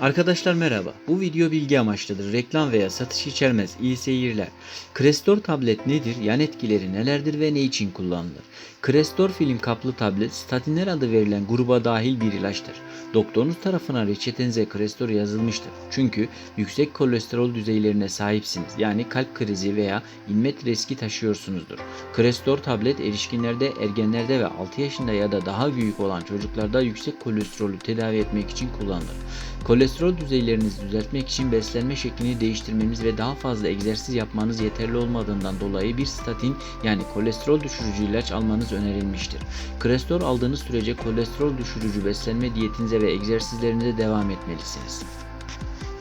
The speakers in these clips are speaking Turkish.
Arkadaşlar merhaba. Bu video bilgi amaçlıdır. Reklam veya satış içermez. İyi seyirler. Crestor tablet nedir? Yan etkileri nelerdir ve ne için kullanılır? Crestor film kaplı tablet statinler adı verilen gruba dahil bir ilaçtır. Doktorunuz tarafından reçetenize Crestor yazılmıştır. Çünkü yüksek kolesterol düzeylerine sahipsiniz. Yani kalp krizi veya inmet riski taşıyorsunuzdur. Crestor tablet erişkinlerde, ergenlerde ve 6 yaşında ya da daha büyük olan çocuklarda yüksek kolesterolü tedavi etmek için kullanılır. Kolesterol düzeylerinizi düzeltmek için beslenme şeklini değiştirmeniz ve daha fazla egzersiz yapmanız yeterli olmadığından dolayı bir statin yani kolesterol düşürücü ilaç almanız önerilmiştir. Crestor aldığınız sürece kolesterol düşürücü beslenme diyetinize ve egzersizlerinize devam etmelisiniz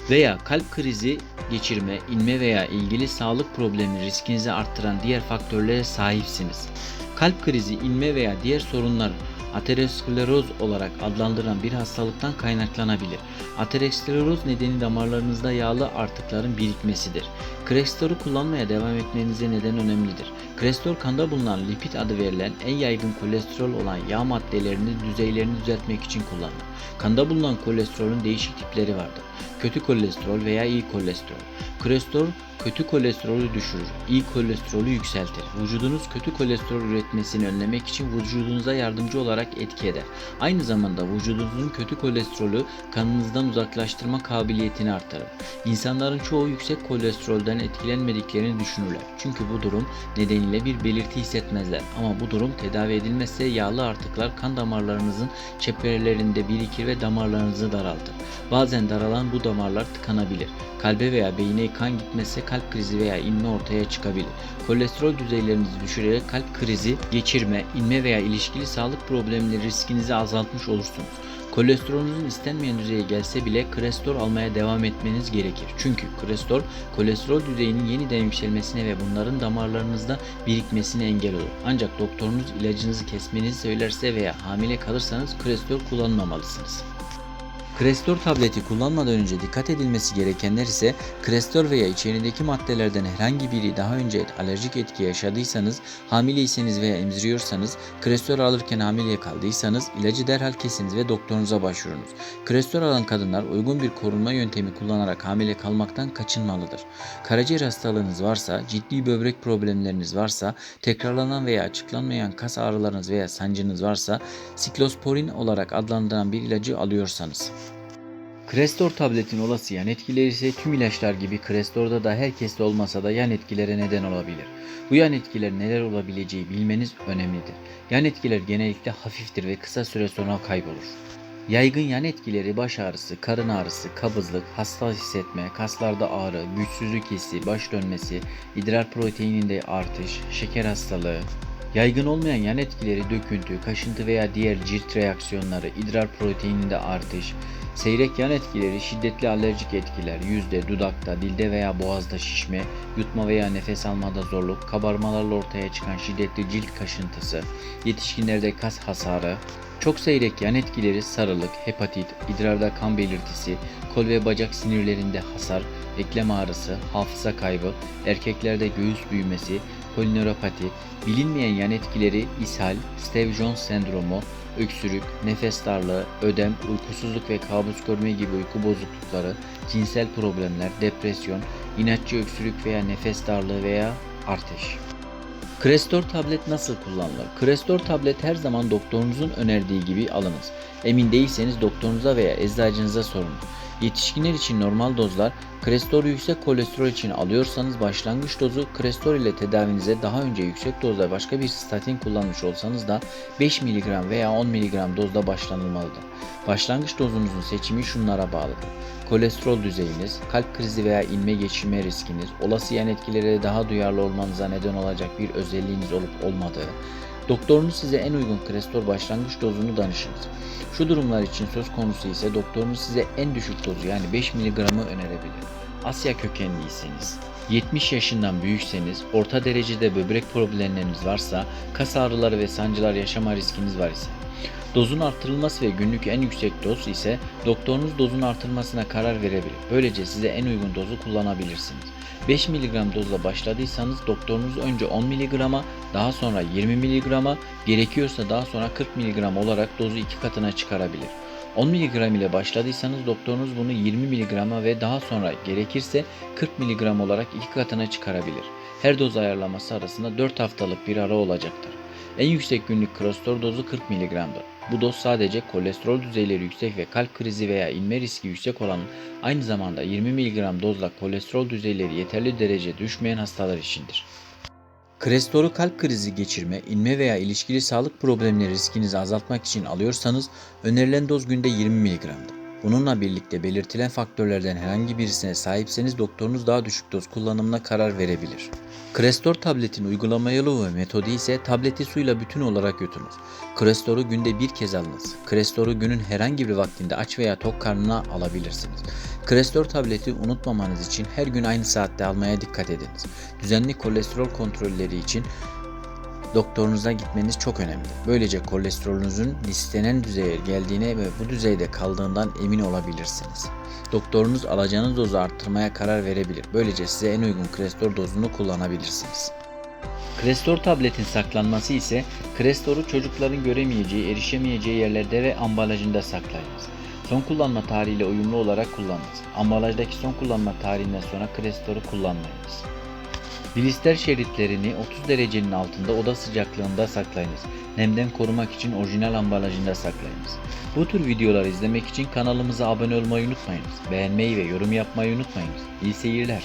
veya kalp krizi geçirme, inme veya ilgili sağlık problemi riskinizi arttıran diğer faktörlere sahipsiniz. Kalp krizi, inme veya diğer sorunlar ateroskleroz olarak adlandırılan bir hastalıktan kaynaklanabilir. Ateroskleroz nedeni damarlarınızda yağlı artıkların birikmesidir. Crestor'u kullanmaya devam etmenize neden önemlidir. Crestor kanda bulunan lipid adı verilen en yaygın kolesterol olan yağ maddelerini düzeylerini düzeltmek için kullanılır. Kanda bulunan kolesterolün değişik tipleri vardır. Kötü kolesterol veya iyi kolesterol. Crestor kötü kolesterolü düşürür, iyi kolesterolü yükseltir. Vücudunuz kötü kolesterol üretmesini önlemek için vücudunuza yardımcı olarak etki eder. Aynı zamanda vücudunuzun kötü kolesterolü kanınızdan uzaklaştırma kabiliyetini artırır. İnsanların çoğu yüksek kolesterolden etkilenmediklerini düşünürler. Çünkü bu durum nedeniyle bir belirti hissetmezler. Ama bu durum tedavi edilmezse yağlı artıklar kan damarlarınızın çeperelerinde birikir ve damarlarınızı daraltır. Bazen daralan bu damarlar tıkanabilir. Kalbe veya beyine kan gitmezse kalp krizi veya inme ortaya çıkabilir. Kolesterol düzeylerinizi düşürerek kalp krizi, geçirme, inme veya ilişkili sağlık problemleri riskinizi azaltmış olursunuz. Kolesterolünüzün istenmeyen düzeye gelse bile Crestor almaya devam etmeniz gerekir. Çünkü Crestor kolesterol düzeyinin yeniden yükselmesine ve bunların damarlarınızda birikmesine engel olur. Ancak doktorunuz ilacınızı kesmenizi söylerse veya hamile kalırsanız Crestor kullanmamalısınız. Crestor tableti kullanmadan önce dikkat edilmesi gerekenler ise Crestor veya içerindeki maddelerden herhangi biri daha önce alerjik etki yaşadıysanız, hamileyseniz veya emziriyorsanız, Crestor alırken hamile kaldıysanız ilacı derhal kesiniz ve doktorunuza başvurunuz. Crestor alan kadınlar uygun bir korunma yöntemi kullanarak hamile kalmaktan kaçınmalıdır. Karaciğer hastalığınız varsa, ciddi böbrek problemleriniz varsa, tekrarlanan veya açıklanmayan kas ağrılarınız veya sancınız varsa, siklosporin olarak adlandırılan bir ilacı alıyorsanız. Crestor tabletin olası yan etkileri ise tüm ilaçlar gibi Crestor'da da herkeste olmasa da yan etkilere neden olabilir. Bu yan etkiler neler olabileceği bilmeniz önemlidir. Yan etkiler genellikle hafiftir ve kısa süre sonra kaybolur. Yaygın yan etkileri baş ağrısı, karın ağrısı, kabızlık, hasta hissetme, kaslarda ağrı, güçsüzlük hissi, baş dönmesi, idrar proteininde artış, şeker hastalığı, Yaygın olmayan yan etkileri döküntü, kaşıntı veya diğer cilt reaksiyonları, idrar proteininde artış, seyrek yan etkileri şiddetli alerjik etkiler, yüzde, dudakta, dilde veya boğazda şişme, yutma veya nefes almada zorluk, kabarmalarla ortaya çıkan şiddetli cilt kaşıntısı, yetişkinlerde kas hasarı, çok seyrek yan etkileri sarılık, hepatit, idrarda kan belirtisi, kol ve bacak sinirlerinde hasar, eklem ağrısı, hafıza kaybı, erkeklerde göğüs büyümesi, polinöropati, bilinmeyen yan etkileri ishal, Steve-Jones sendromu, öksürük, nefes darlığı, ödem, uykusuzluk ve kabus görme gibi uyku bozuklukları, cinsel problemler, depresyon, inatçı öksürük veya nefes darlığı veya artış. Crestor tablet nasıl kullanılır? Crestor tablet her zaman doktorunuzun önerdiği gibi alınız. Emin değilseniz doktorunuza veya eczacınıza sorunuz. Yetişkinler için normal dozlar, Crestor yüksek kolesterol için alıyorsanız başlangıç dozu Crestor ile tedavinize daha önce yüksek dozda başka bir statin kullanmış olsanız da 5 mg veya 10 mg dozda başlanılmalıdır. Başlangıç dozunuzun seçimi şunlara bağlıdır. Kolesterol düzeyiniz, kalp krizi veya inme geçirme riskiniz, olası yan etkilere daha duyarlı olmanıza neden olacak bir özelliğiniz olup olmadığı, Doktorunuz size en uygun Crestor başlangıç dozunu danışınız. Şu durumlar için söz konusu ise doktorunuz size en düşük dozu yani 5 mg'ı önerebilir. Asya kökenliyseniz, 70 yaşından büyükseniz, orta derecede böbrek problemleriniz varsa, kas ağrıları ve sancılar yaşama riskiniz var ise, Dozun artırılması ve günlük en yüksek doz ise doktorunuz dozun artırılmasına karar verebilir. Böylece size en uygun dozu kullanabilirsiniz. 5 mg dozla başladıysanız doktorunuz önce 10 mg'a, daha sonra 20 mg'a, gerekiyorsa daha sonra 40 mg olarak dozu iki katına çıkarabilir. 10 mg ile başladıysanız doktorunuz bunu 20 mg'a ve daha sonra gerekirse 40 mg olarak iki katına çıkarabilir. Her doz ayarlaması arasında 4 haftalık bir ara olacaktır. En yüksek günlük Crestor dozu 40 mg'dır. Bu doz sadece kolesterol düzeyleri yüksek ve kalp krizi veya inme riski yüksek olan aynı zamanda 20 mg dozla kolesterol düzeyleri yeterli derece düşmeyen hastalar içindir. Crestor'u kalp krizi geçirme, inme veya ilişkili sağlık problemleri riskinizi azaltmak için alıyorsanız önerilen doz günde 20 mg'dır. Bununla birlikte belirtilen faktörlerden herhangi birisine sahipseniz doktorunuz daha düşük doz kullanımına karar verebilir. Crestor tabletin uygulama yolu ve metodu ise tableti suyla bütün olarak yutunuz. Crestor'u günde bir kez alınız. Crestor'u günün herhangi bir vaktinde aç veya tok karnına alabilirsiniz. Crestor tableti unutmamanız için her gün aynı saatte almaya dikkat ediniz. Düzenli kolesterol kontrolleri için doktorunuza gitmeniz çok önemli. Böylece kolesterolünüzün istenen düzeye geldiğine ve bu düzeyde kaldığından emin olabilirsiniz. Doktorunuz alacağınız dozu arttırmaya karar verebilir. Böylece size en uygun Crestor dozunu kullanabilirsiniz. Crestor tabletin saklanması ise Crestor'u çocukların göremeyeceği, erişemeyeceği yerlerde ve ambalajında saklayınız. Son kullanma tarihiyle uyumlu olarak kullanınız. Ambalajdaki son kullanma tarihinden sonra Crestor'u kullanmayınız. Blister şeritlerini 30 derecenin altında oda sıcaklığında saklayınız. Nemden korumak için orijinal ambalajında saklayınız. Bu tür videoları izlemek için kanalımıza abone olmayı unutmayınız. Beğenmeyi ve yorum yapmayı unutmayınız. İyi seyirler.